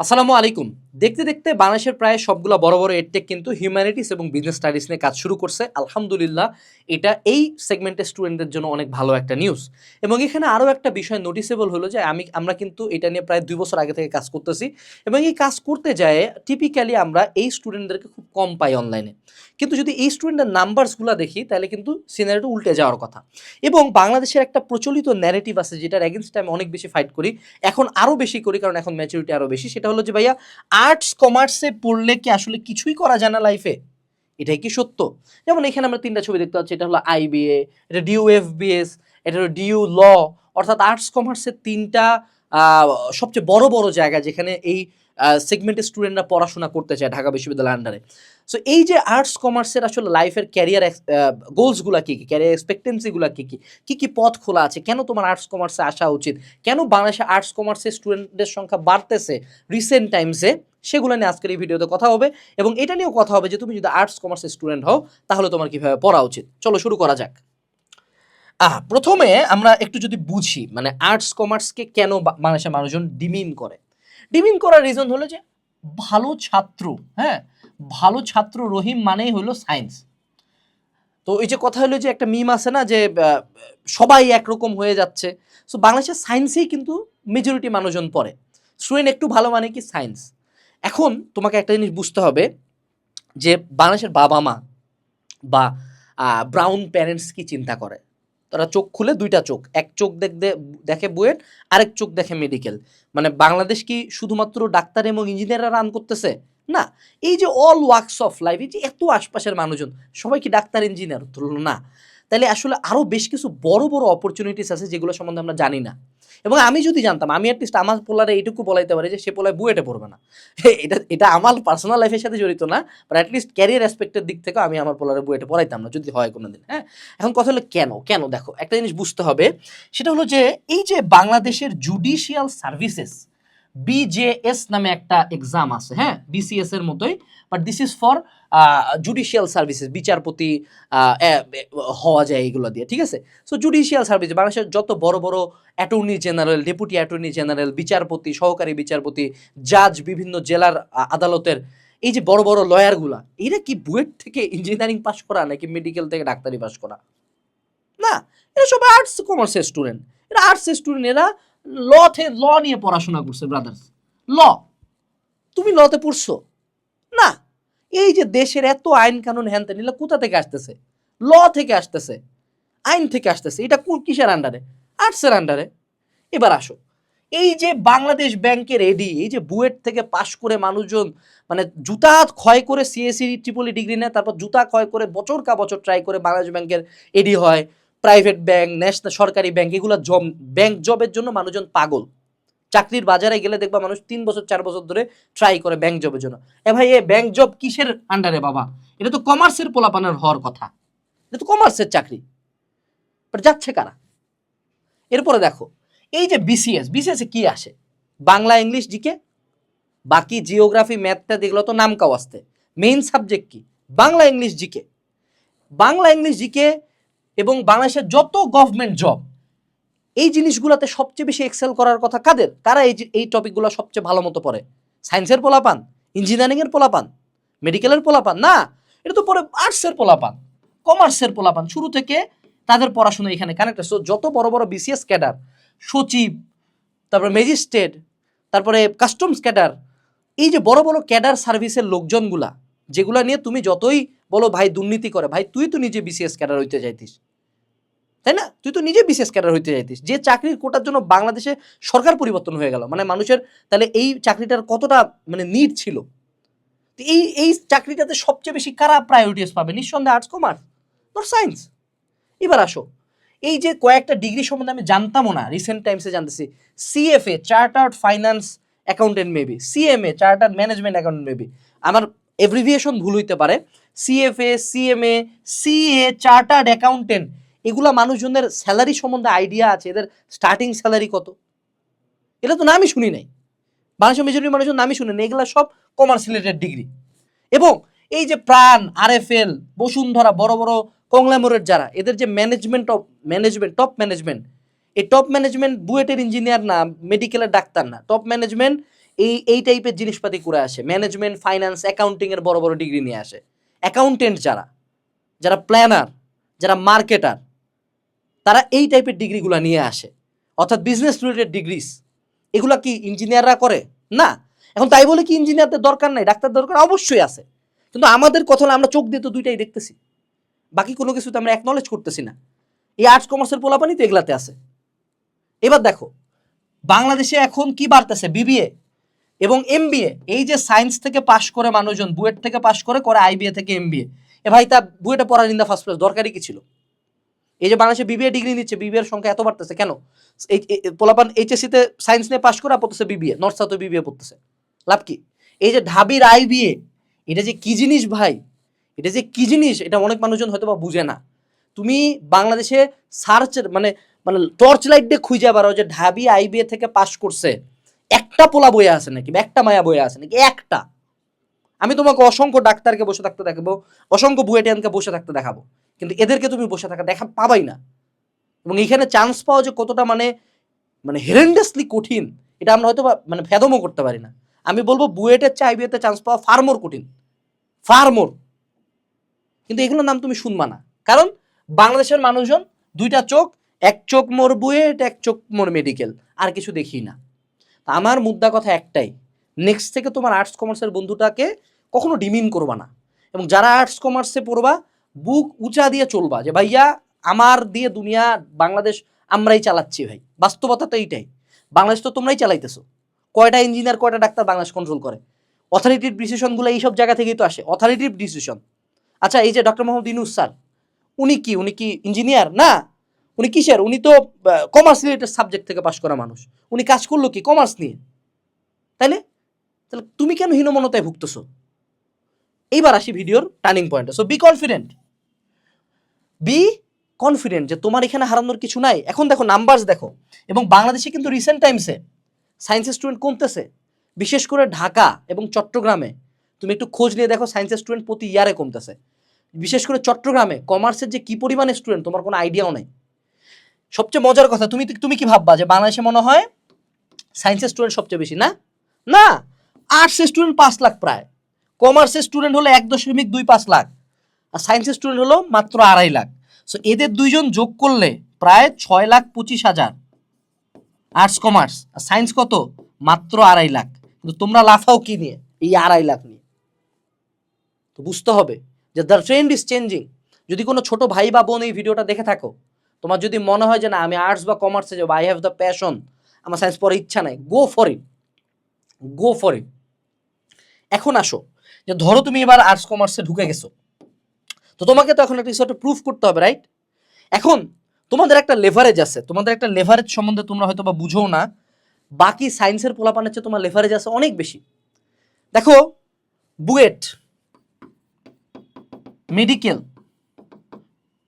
আসসালামু আলাইকুম। দেখতে দেখতে বাংলাদেশের প্রায় সবগুলো বড় বড় এডটেক কিন্তু হিউম্যানিটিস এবং বিজনেস স্টাডিজ নিয়ে কাজ শুরু করছে। আলহামদুলিল্লাহ, এটা এই সেগমেন্টের স্টুডেন্টদের জন্য অনেক ভালো একটা নিউজ এবং এখানে আরও একটা বিষয় নোটিসেবল হলো যে, আমি, আমরা কিন্তু এটা নিয়ে প্রায় দুই বছর আগে থেকে কাজ করতেছি। এবং এই কাজ করতে যায় টিপিক্যালি আমরা এই স্টুডেন্টদেরকে খুব কম পাই অনলাইনে কিন্তু যদি এই স্টুডেন্টের নাম্বারসগুলো দেখি, তাহলে কিন্তু সিনারিটা উল্টে যাওয়ার কথা। এবং বাংলাদেশের একটা প্রচলিত ন্যারেটিভ আছে, যেটার এগেনস্টে আমি অনেক বেশি ফাইট করি। এখন আরও বেশি করি, কারণ এখন ম্যাচুরিটি আরও বেশি। সেটা হলো যে, ভাইয়া আর্টস কমার্সে পড়লে কি আসলে কিছুই করা যায় না লাইফে এটাই কি সত্য? যেমন এখানে আমরা তিনটা ছবি দেখতে পাচ্ছি, এটা হলো আইবিএ এটা ডিউ এফ এফবিএস এটা হলো ডিউ ল অর্থাৎ আর্টস কমার্সের তিনটা সবচেয়ে বড় বড় জায়গা যেখানে এই সেগমেন্টের স্টুডেন্টরা পড়াশোনা করতে চায় ঢাকা বিশ্ববিদ্যালয়ের আন্ডারে সো এই যে আর্টস কমার্সের আসলে লাইফের ক্যারিয়ার গোলসগুলো কী কী? ক্যারিয়ার এক্সপেক্টেন্সিগুলো কী কী? কী কী পথ খোলা আছে? কেন তোমার আর্টস কমার্সে আসা উচিত? কেন বাংলাদেশে আর্টস কমার্সের স্টুডেন্টদের সংখ্যা বাড়তেছে রিসেন্ট টাইমসে সেগুলো নিয়ে আজকের এই ভিডিওতে কথা হবে এবং এটা নিয়েও কথা হবে যে তুমি যদি আর্টস কমার্সের স্টুডেন্ট হও, তাহলে তোমার কীভাবে পড়া উচিত? চলো শুরু করা যাক। আহ, প্রথমে আমরা একটু যদি বুঝি মানে আর্টস কমার্সকে কেন বাংলাদেশের মানুষজন ডিমিন করে? ডিমিন করার রিজন হলো যে ভালো ছাত্র হ্যাঁ? ভালো ছাত্র রহিম মানেই হলো সায়েন্স তো এই যে কথা হলো যে একটা মিম আছে না যে সবাই একরকম হয়ে যাচ্ছে। সো বাংলাদেশের সায়েন্সেই কিন্তু মেজরিটি মানুষজন পড়ে। স্টুডেন্ট একটু ভালো মানে কি সায়েন্স এখন তোমাকে একটা জিনিস বুঝতে হবে যে বাংলাদেশের বাবা মা বা ব্রাউন প্যারেন্টস কি চিন্তা করে? তারা চোখ খুলে দুইটা চোখ, এক চোখ দেখতে, দেখে বুয়েট, আরেক চোখ দেখে মেডিকেল মানে বাংলাদেশ কি শুধুমাত্র ডাক্তার এবং ইঞ্জিনিয়াররা রান করতেছে? না, এই যে অল ওয়ার্কস অফ লাইফ এই যে এত আশপাশের মানুষজন, সবাই কি ডাক্তার ইঞ্জিনিয়ার তুললো না তাহলে আসলে আরও বেশ কিছু বড় বড় অপরচুনিটিস আছে যেগুলো সম্বন্ধে আমরা জানি না। এবং আমি যদি জানতাম, আমি অ্যাটলিস্ট আমার পোলারে এইটুকু বলাইতে পারি যে সে পোলায় বুয়েটে পড়বে না। এটা এটা আমার পার্সোনাল লাইফের সাথে জড়িত না বাট অ্যাটলিস্ট ক্যারিয়ার অ্যাসপেক্টের দিক থেকে আমি আমার পোলারে বুয়েটে পড়াইতাম না, যদি হয় কোনো দিন হ্যাঁ? এখন কথা হলো কেন? কেন? দেখো, একটা জিনিস বুঝতে হবে, সেটা হলো যে এই যে বাংলাদেশের জুডিশিয়াল সার্ভিসেস বিজেএস নামে একটা এক্সাম আছে হ্যাঁ? বিসিএস এর মতোই but this is for judicial services বিচারপতি হওয়া যায় এগুলো দিয়ে, ঠিক আছে? সো জুডিশিয়াল সার্ভিস বাংলাদেশের যত বড় বড় attorney general deputy attorney general বিচারপতি, সহকারী বিচারপতি জাজ বিভিন্ন জেলার আদালতের, এই যে বড় বড় লয়ারগুলা এরা কি বুয়েট থেকে ইঞ্জিনিয়ারিং পাস করা নাকি মেডিকেল থেকে ডাক্তারি পাস করা? না, এরা সব আর্টস কমার্সের স্টুডেন্ট এরা আর্টসের স্টুডেন্ট এরা লতে ল নিয়ে পড়াশোনা করছে ব্রাদার্স ল। তুমি লতে পড়ছো? না। এই যে দেশের এত আইন কানুন হ্যান এগুলো কোথা থেকে আসতেছে? ল থেকে আসতেছে। আইন থেকে আসতেছে। এটা কিসের আন্ডারে আর্টসের আন্ডারে এবার আসো। এই যে বাংলাদেশ ব্যাংকের এডি এই যে বুয়েট থেকে পাশ করে মানুষজন মানে জুতা ক্ষয় করে সিএসসি ট্রিপলি ডিগ্রি নেয়, তারপর জুতা ক্ষয় করে বছর কা বছর ট্রাই করে বাংলাদেশ ব্যাংকের এডি হয় প্রাইভেট ব্যাংক ন্যাশনাল সরকারি ব্যাংক এগুলো জব ব্যাংক জবের জন্য মানুষজন পাগল। চাকরির বাজারে গেলে দেখবা মানুষ তিন বছর, চার বছর ধরে ট্রাই করে ব্যাংক জবের জন্য। এ ভাই, এ ব্যাংক জব কিসের আন্ডারে বাবা? এটা তো কমার্সের পোলাপানের হওয়ার কথা। এটা তো কমার্সের চাকরি। যাচ্ছে কারা? এরপরে দেখো, এই যে বিসিএস বিসিএস কি আসে? Bangla, English, GK? বাকি জিওগ্রাফি ম্যাথটা দেখল তো নাম কাও আসতে। মেইন সাবজেক্ট কি? Bangla, English, GK. Bangla, English, GK এবং বাংলাদেশের যত গভর্নমেন্ট জব এই জিনিসগুলোতে সবচেয়ে বেশি এক্সেল করার কথা কাদের? কারা এই এই টপিকগুলো সবচেয়ে ভালো মতো পড়ে? সায়েন্সের পোলাপান ইঞ্জিনিয়ারিংয়ের পোলাপান মেডিকেলের পোলাপান? না, এটা তো পরে আর্টসের পোলাপান কমার্সের পোলাপান। শুরু থেকে তাদের পড়াশোনা এখানে কানেক্ট সো যত বড় বড় বিসিএস ক্যাডার সচিব, তারপরে ম্যাজিস্ট্রেট তারপরে কাস্টমস ক্যাডার এই যে বড় বড় ক্যাডার সার্ভিসের লোকজনগুলা, যেগুলা নিয়ে তুমি যতই বলো, ভাই, দুর্নীতি করে। ভাই, তুই তো নিজে বিসিএস ক্যাডার হইতে চাইতিস তাই না? তুই তো নিজে বিসিএস ক্যাডার হইতে চাইতিস যে চাকরির কোটার জন্য বাংলাদেশে সরকার পরিবর্তন হয়ে গেল। মানে মানুষের তাহলে এই চাকরিটার কতটা মানে নিড ছিল? এই এই চাকরিটাতে সবচেয়ে বেশি কারা প্রায়োরিটিস পাবে? নিঃসন্দেহে আর্টস কমার্স নট সায়েন্স এবার আসো। এই যে কয়েকটা ডিগ্রি সম্বন্ধে আমি জানতামও না রিসেন্ট টাইমসে জানতেছি। CFA chartered finance accountant maybe CMA chartered management accountant maybe আমার এভ্রিভিয়েশন ভুল হইতে পারে। CFA CMA CA chartered accountant এগুলা মানুষজনের স্যালারি সম্বন্ধে আইডিয়া আছে। এদের স্টার্টিং স্যালারি কত? এটা তো নামই শুনি নাই। বাংলাদেশের মেজরিটি মানুষজন নামই শুনে নেই। এগুলা সব কমার্স রিলেটেড ডিগ্রি এবং এই যে প্রাণ আরএফএল বসুন্ধরা, বড় বড় কংগ্লামোরেট যারা, এদের যে management of management top management এই টপ ম্যানেজমেন্ট বুয়েটের ইঞ্জিনিয়ার না মেডিকেলের ডাক্তার না। টপ ম্যানেজমেন্ট এই এই টাইপের জিনিসপাতি করে আসে। ম্যানেজমেন্ট ফাইন্যান্স অ্যাকাউন্টিংয়ের বড় বড় ডিগ্রি নিয়ে আসে। অ্যাকাউন্টেন্ট যারা যারা প্ল্যানার যারা মার্কেটার তারা এই টাইপের ডিগ্রিগুলো নিয়ে আসে। অর্থাৎ বিজনেস রিলেটেড ডিগ্রিস এগুলা কি ইঞ্জিনিয়াররা করে? না। এখন তাই বলে কি ইঞ্জিনিয়ারদের দরকার নাই? ডাক্তার দরকার অবশ্যই আছে। কিন্তু আমাদের কথা আমরা চোখ দিয়ে তো দুইটাই দেখতেছি। বাকি কোনো কিছু তো আমরা অ্যাকনলেজ করতেছি না। এই আর্টস কমার্সের পোলাপানি তো এগুলাতে আছে। এবার দেখো, বাংলাদেশে এখন কি বাড়তেছে? বিবিএ এবং এমবিএ এই যে সায়েন্স থেকে পাশ করে মানুষজন, বুয়েট থেকে পাশ করে করে আইবিএ থেকে এমবিএ এ ভাই, তা বুয়েটে পড়ার ইন দ্য ফার্স্ট প্লেস দরকারই কি ছিল? এই যে বাংলাদেশে বিবিএ ডিগ্রি নিচ্ছে বিবিএ এর সংখ্যা এত বাড়তেছে কেন? এই, এই- পোলাপান এইচএসসিতে সায়েন্স নিয়ে পাশ করে পড়তেছে বিবিএ নর্থ সাউথে বিবিএ পড়তেছে। লাভ কি? এই যে ঢাবির আইবিএ এটা যে কি জিনিস ভাই? এটা যে কি জিনিস? এটা অনেক মানুষজন হয়তো বা বুঝে না। তুমি বাংলাদেশে সার্চ মানে মানে টর্চ লাইট দিয়ে খুঁজে পারো যে ঢাবি আইবিএ থেকে পাশ করছে। একটা পোলা বইয়ে আছে নাকি? একটা মায়া বইয়ে আছে নাকি? একটা। আমি তোমাকে অসংখ্য ডাক্তারকে বসে থাকতে দেখাবো, অসংখ্য বুয়েটিয়ানকে বসে থাকতে দেখাবো। কিন্তু এদেরকে তুমি বসে থাকা দেখা পাবাই না। এবং এখানে চান্স পাওয়া যে কতটা মানে মানে হেরেন্ডাসলি কঠিন। এটা আমরা হয়তো মানে ফেদমও করতে পারি না। আমি বলব বুয়েটের চেয়ে আইবিএতে চান্স পাওয়া ফার মোর কঠিন। ফার মোর কিন্তু এগুলোর নাম তুমি শুনবা না। কারণ বাংলাদেশের মানুষজন দুইটা চোখ, এক চোখ মোর বুয়েট, এক চোখ মোর মেডিকেল আর কিছু দেখি না। আমার মুদ্রা কথা একটাই নেক্সট থেকে তোমার আর্টস কমার্সের বন্ধুটাকে কখনো ডিমিন করবা না। এবং যারা আর্টস কমার্সে পড়বা, বুক উঁচা দিয়ে চলবা যে, ভাইয়া, আমার দিয়ে দুনিয়া, বাংলাদেশ আমরাই চালাচ্ছি ভাই। বাস্তবতা তো এইটাই। বাংলাদেশ তো তোমরাই চালাইতেছো। কয়টা ইঞ্জিনিয়ার কয়টা ডাক্তার বাংলাদেশ কন্ট্রোল করে? অথরিটিভ ডিসিশনগুলো এইসব জায়গা থেকেই তো আসে। অথরিটিভ ডিসিশন আচ্ছা এই যে ডক্টর মোহাম্মদ ইনুস স্যার উনি কি? উনি কি ইঞ্জিনিয়ার না উনি কিসের? উনি তো কমার্স রিলেটেড সাবজেক্ট থেকে পাশ করা মানুষ। উনি কাজ করল কি? কমার্স নিয়ে। তাইলে তাহলে তুমি কেন হীনমনতায় ভুগতেছো? এইবার আসি ভিডিওর টার্নিং পয়েন্টে so be confident be confident যে তোমার এখানে হারানোর কিছু নাই। এখন দেখো নাম্বারস দেখো। এবং বাংলাদেশে কিন্তু রিসেন্ট টাইমসে সায়েন্সের স্টুডেন্ট কমতেছে। বিশেষ করে ঢাকা এবং চট্টগ্রামে। তুমি একটু খোঁজ নিয়ে দেখো সায়েন্সের স্টুডেন্ট প্রতি ইয়ারে কমতেছে। বিশেষ করে চট্টগ্রামে কমার্সের যে কি পরিমাণে স্টুডেন্ট তোমার কোনো আইডিয়াও নেই। সবচেয়ে মজার কথা, তুমি তুমি কি ভাববা যে বাংলাদেশে মনে হয় সায়েন্সের স্টুডেন্ট সবচেয়ে বেশি? না? না! আর্টসের স্টুডেন্ট পাঁচ লাখ প্রায়। কমার্সের স্টুডেন্ট হলো এক দশমিক দুই পাঁচ লাখ। আর সায়েন্সের স্টুডেন্ট হলো মাত্র আড়াই লাখ। সো এদের দুইজন যোগ করলে প্রায় ছয় লাখ পঁচিশ হাজার। আর্টস কমার্স আর সায়েন্স কত? মাত্র আড়াই লাখ। কিন্তু তোমরা লাফাও কি নিয়ে? এই আড়াই লাখ নিয়ে। তো বুঝতে হবে যে দ্য ট্রেন্ড ইজ চেঞ্জিং যদি কোনো ছোট ভাই বা বোন এই ভিডিওটা দেখে থাকো তোমার যদি মনে হয় যে না, আমি আর্টস বা কমার্সে যাব আই হ্যাভ দ্য প্যাশন আমার সায়েন্স পড়ার ইচ্ছা নাই go for it go for it এখন আসো, যে ধরো তুমি এবার আর্টস কমার্সে ঢুকে গেছো। তো তোমাকে তো এখন একটা কিছু একটা প্রুফ করতে হবে রাইট এখন তোমাদের একটা লেভারেজ আছে, তোমাদের একটা লেভারেজ সম্বন্ধে তোমরা হয়তো বা বুঝো না, বাকি সায়েন্সের পোলাপানের চেয়ে তোমার লেভারেজ আছে অনেক বেশি। দেখো, বুয়েট মেডিকেল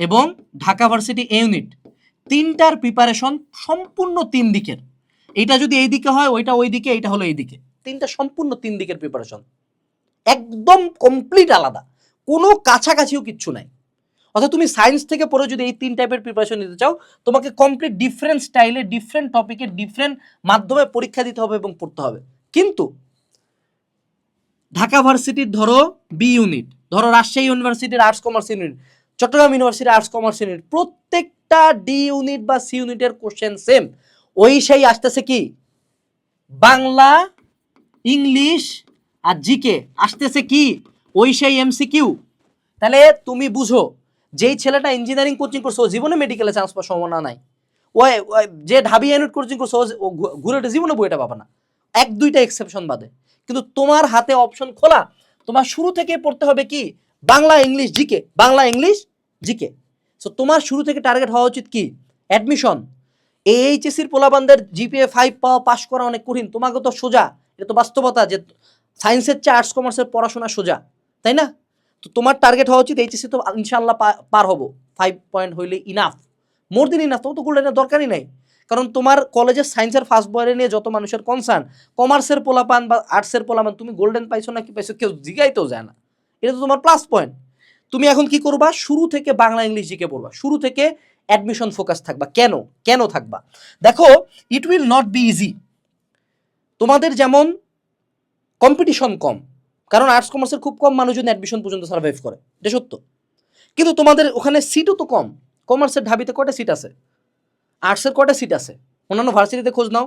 এবং ঢাকা ভার্সিটি এ ইউনিট তিনটার প্রিপারেশন সম্পূর্ণ তিন দিকের। এটা যদি এই দিকে হয়, ওইটা ওই দিকে, এইটা হলো এই দিকে। তিনটা সম্পূর্ণ তিন দিকের প্রিপারেশন একদম কমপ্লিট আলাদা। কোনো কাছাকাছিও কিচ্ছু নাই। অর্থাৎ তুমি সায়েন্স থেকে পড়ে যদি এই তিন টাইপের প্রিপারেশন নিতে চাও, তোমাকে কমপ্লিট ডিফারেন্ট স্টাইলে ডিফারেন্ট টপিকে ডিফারেন্ট মাধ্যমে পরীক্ষা দিতে হবে এবং পড়তে হবে। কিন্তু ঢাকা ভার্সিটির ধরো বি ইউনিট ধরো রাজশাহী ইউনিভার্সিটির আর্টস কমার্স ইউনিট চট্টগ্রাম ইউনিভার্সিটির আর্টস কমার্স ইউনিট প্রত্যেকটা ডি ইউনিট বা সি ইউনিটের কোশ্চেন সেম ওই সেই আসতেছে কি? বাংলা ইংলিশ আর জিকে আসতেছে কি? ওই সেই এমসিকিউ তাহলে তুমি বুঝো, যেই ছেলেটা ইঞ্জিনিয়ারিং কোচিং করছে, ও জীবনে মেডিকেলে চান্স পাওয়ার সম্ভাবনা নাই। ওই যে ঢাবি ইউনিট কোচিং করছে, ও- ঘুরে জীবনে বইটা পাবে না। এক, দুইটা এক্সেপশন বাদে। কিন্তু তোমার হাতে অপশন খোলা। তোমার শুরু থেকে পড়তে হবে কি? Bangla English GK Bangla English GK. So তোমার শুরু থেকে টার্গেট হওয়া উচিত কি? অ্যাডমিশন এইচএসির পোলাবানদের জিপিএ ফাইভ পাওয়া পাস করা অনেক কঠিন। তোমাকে তো সোজা। এটা তো বাস্তবতা যে সায়েন্সের চেয়ে আর্টস কমার্সের পড়াশোনা সোজা। তাই না? তো তোমার টার্গেট হওয়া উচিত এইচএসি তো ইনশাল্লাহ পার হব। ফাইভ পয়েন্ট হইলে ইনাফ মোর দিন ইনাফ তোমার তো গোল্ডেনের দরকারই নাই। কারণ তোমার কলেজের সায়েন্সের ফার্স্ট বয়ারে নিয়ে যত মানুষের কনসার্ন কমার্সের পোলাপান বা আর্টসের পোলাপান, তুমি গোল্ডেন পাইছো না কি পাইছো কেউ জিগাইতেও যায় না। এটা তো তোমার প্লাস পয়েন্ট তুমি এখন কি করবা? শুরু থেকে বাংলা ইংলিশ জিকে পড়বা। শুরু থেকে অ্যাডমিশন ফোকাস থাকবা। কেন? কেন থাকবা? দেখো it will not be easy তোমাদের যেমন কম্পিটিশন কম, কারণ আর্টস কমার্সের খুব কম মানুষজন অ্যাডমিশন পর্যন্ত সার্ভাইভ করে, এটা সত্য। কিন্তু তোমাদের ওখানে সিটও তো কম। কমার্সের ঢাবিতে কটা সিট আছে? আর্টসের কটা সিট আছে? অন্যান্য ভার্সিটিতে খোঁজ নাও।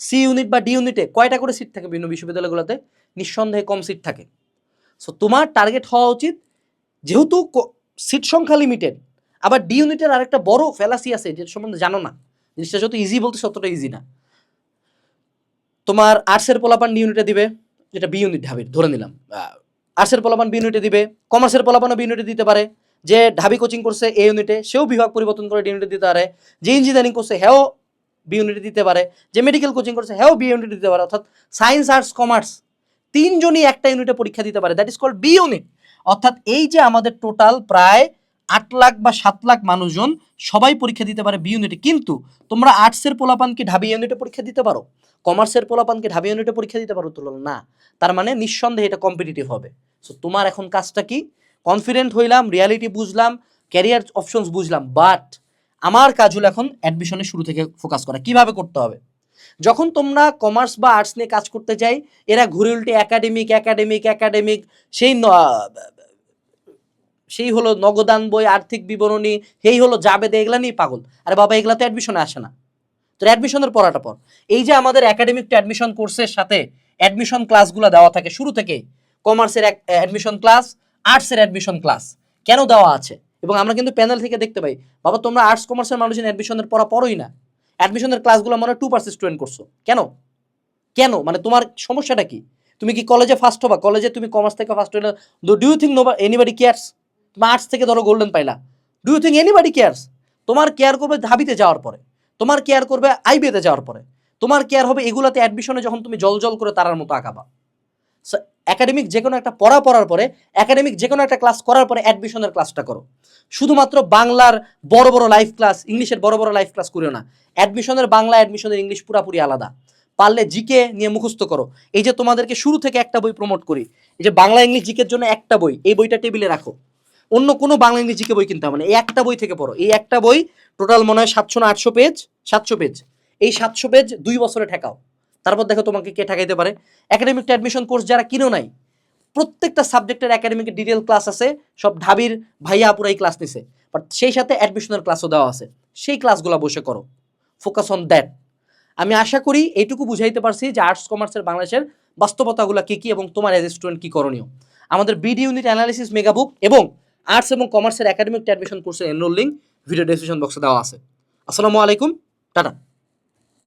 সি ইউনিট বা ডি ইউনিটে কয়টা করে সিট থাকে বিভিন্ন বিশ্ববিদ্যালয়গুলোতে? নিঃসন্দেহে কম সিট থাকে। সো তোমার টার্গেট হওয়া উচিত যেহেতু সিট সংখ্যা লিমিটেড আবার ডি ইউনিটের আরেকটা বড় ফেলাসি আছে, যেটা সম্বন্ধে জানো না। জিনিসটা যত ইজি বলতে ততটা ইজি না। তোমার আর্টসের পোলাপান ডি ইউনিটে দিবে, যেটা বি ইউনিট ঢাবির, ধরে নিলাম। আর্টসের পোলাপান বি ইউনিটে দিবে কমার্সের পোলাপানও বি ইউনিটে দিতে পারে। যে ঢাবি কোচিং করছে এ ইউনিটে সেও বিভাগ পরিবর্তন করে ডি ইউনিটে দিতে পারে। যে ইঞ্জিনিয়ারিং করছে, হেও বি ইউনিটে দিতে পারে। যে মেডিকেল কোচিং করছে, হেও বি ইউনিটে দিতে পারে। অর্থাৎ সায়েন্স আর্টস কমার্স তিনজনই একটা ইউনিটে পরীক্ষা দিতে পারে। That is called B unit অর্থাৎ এই যে আমাদের টোটাল প্রায় আট লাখ বা সাত লাখ মানুষজন সবাই পরীক্ষা দিতে পারে বি ইউনিটে কিন্তু তোমরা আর্টসের পোলাপানকে ঢাবি ইউনিটে পরীক্ষা দিতে পারো? কমার্সের পোলাপানকে ঢাবি ইউনিটে পরীক্ষা দিতে পারো? তুলনা না। তার মানে নিঃসন্দেহে এটা কম্পিটিটিভ হবে। সো তোমার এখন কাজটা কি? কনফিডেন্ট হইলাম রিয়ালিটি বুঝলাম ক্যারিয়ার অপশনস বুঝলাম বাট আমার কাজ হলো এখন অ্যাডমিশনের শুরু থেকে ফোকাস করা। কীভাবে করতে হবে? যখন তোমরা কমার্স বা আর্টস নিয়ে কাজ করতে যাই, এরা ঘুরে উল্টে একাডেমিক একাডেমিক একাডেমিক সেই সেই হলো নগদান বই, আর্থিক বিবরণী সেই হলো যাবে এগুলা নিয়ে পাগল। আরে বাবা এগুলা তো অ্যাডমিশনে আসে না। তো অ্যাডমিশনের পড়াটা পর এই যে আমাদের একাডেমিক অ্যাডমিশন কোর্সের সাথে অ্যাডমিশন ক্লাসগুলো দেওয়া থাকে, শুরু থেকে কমার্সের অ্যাডমিশন ক্লাস আর্টসের অ্যাডমিশন ক্লাস কেন দেওয়া আছে? এবং আমরা কিন্তু প্যানেল থেকে দেখতে পাই, বাবা, তোমরা আর্টস কমার্সের মানুষজন অ্যাডমিশনের পড়া পড়োই না। অ্যাডমিশনের ক্লাসগুলো মনে টু পার্সেন্ট স্টুডেন্ট করছ। কেন? কেন? মানে তোমার সমস্যাটা কি? তুমি কি কলেজে ফার্স্ট হবা? কলেজে তুমি কমার্স থেকে ফার্স্ট হলে do you think no anybody cares arts থেকে ধরো গোল্ডেন পাইলা। Do you think anybody cares তোমার কেয়ার করবে ধাবিতে যাওয়ার পরে। তোমার কেয়ার করবে আইবিএতে যাওয়ার পরে। তোমার কেয়ার হবে এগুলাতে অ্যাডমিশনে যখন তুমি জল জল করে তারার মতো আঁকাবা। একাডেমিক যে কোনো একটা পড়া পড়ার পরে একাডেমিক যে কোনো একটা ক্লাস করার পরে অ্যাডমিশনের ক্লাসটা করো। শুধুমাত্র বাংলার বড় বড় লাইফ ক্লাস ইংলিশের বড় বড় লাইফ ক্লাস করিও না। অ্যাডমিশনের বাংলা অ্যাডমিশনের ইংলিশ পুরাপুরি আলাদা। পারলে জিকে নিয়ে মুখস্থ করো। এই যে তোমাদেরকে শুরু থেকে একটা বই প্রমোট করি। এই যে বাংলা ইংলিশ জিকের জন্য একটা বই, এই বইটা টেবিলে রাখো। অন্য কোনো বাংলা জিকে বই কিনতে হবে না। এই একটা বই থেকে পড়ো। এই একটা বই টোটাল মনে হয় সাতশো না আটশো পেজ সাতশো পেজ এই সাতশো পেজ দুই বছরে ঠেকাও। তারপর দেখো তোমাকে কে ঠেকাইতে পারে। একাডেমিক অ্যাডমিশন কোর্স যারা কিনো নাই, প্রত্যেকটা সাবজেক্টের একাডেমিক ডিটেল ক্লাস আছে, সব ঢাবির ভাইয়া আপুরা এই ক্লাস নিছে। বাট সেই সাথে অ্যাডমিশনের ক্লাসও দেওয়া আছে। সেই ক্লাসগুলো বসে করো। ফোকাস অন দ্যাট আমি আশা করি এইটুকু বুঝাইতে পারছি যে আর্টস কমার্সের বাংলাদেশের বাস্তবতাগুলো কী কী এবং তোমার এজ স্টুডেন্ট কী করণীয়। আমাদের BD unit analysis mega book এবং আর্টস এবং কমার্সের একাডেমিক অ্যাডমিশন কোর্সের এনরোল লিঙ্ক ভিডিও ডেসক্রিপশন বক্সে দেওয়া আছে। আসসালামু আলাইকুম, টাটা।